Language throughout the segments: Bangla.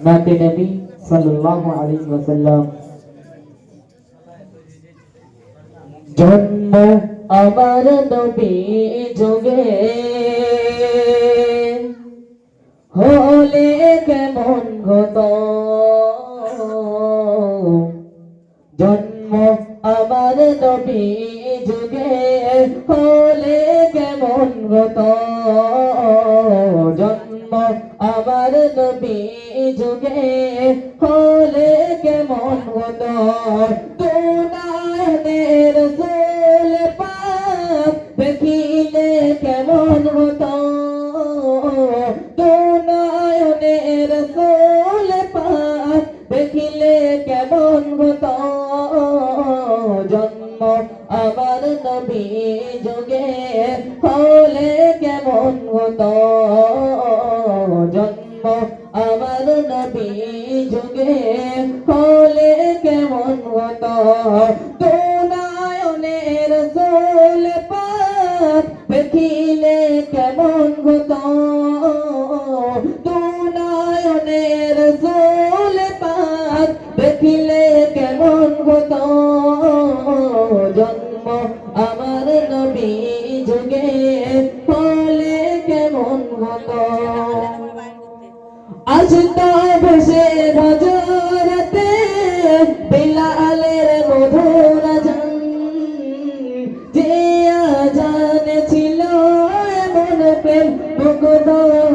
नात नबी सल्लल्लाहु अलैहि वसल्लम জন্ম আমার নবী যুগে হলে কেমন গত জন্ম আমার নবী যুগে হলে কেমন গত জন্ম আমার নবী যুগে হলে কেমন গত তোনায়নের সোল পাপ দেখিলে কেমন হতো? তোনায়নের সোল পাপ দেখিলে কেমন হতো? জন্ম আমার নবী আমার নবী যোগে হলে কেমন হতো? তোনায়নের সোল দেখিলে কেমন হতো? তোনায়নের সোল দেখিলে কেমন হতো? আজ তো বসে নজরতে বিলালের মধুর জান ছিল এমন প্রেম ভগবান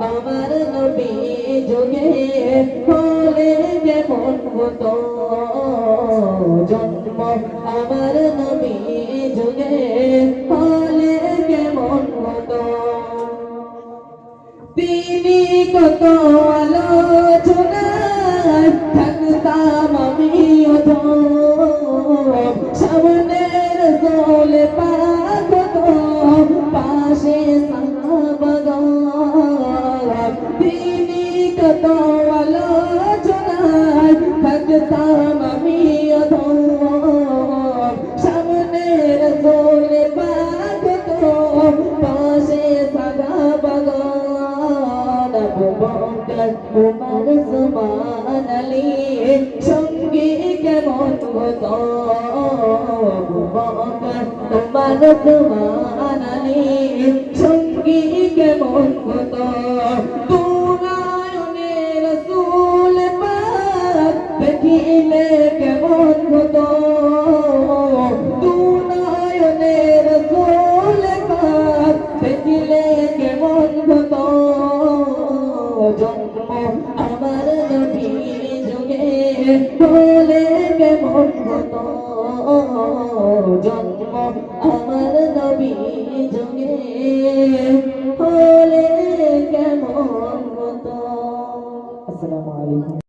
আমার নবী যুগে হলে যেমন হতো, জন্ম আমার নবী যুগে হলে কেমন হতো। তিনি কত আলোচনায় तो वलो सामने रसोल पाग पासे सगा भगवान। भुवंग उमर सुमान संगी के मौत तो। भुवंग उमर के मौत तो। হলে কেমন হতো জন্ম আমার নবী যুগে হলে কেমন হতো? আসসালামু আলাইকুম।